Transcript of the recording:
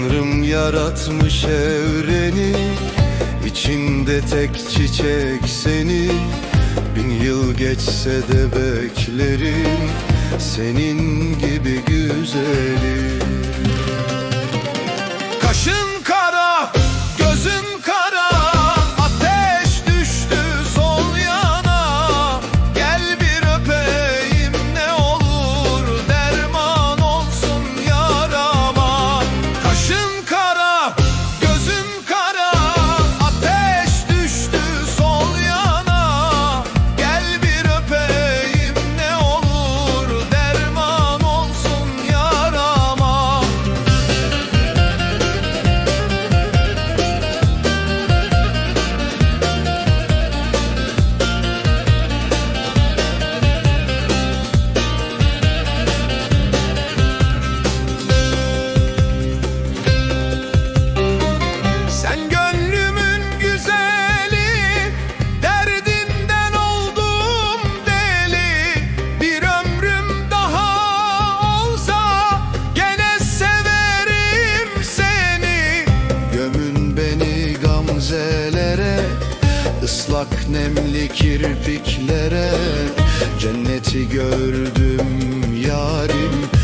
Tanrım yaratmış evreni İçinde tek çiçek seni. Bin yıl geçse de beklerim Senin gibi güzeli Islak nemli kirpiklere Cenneti gördüm yarim.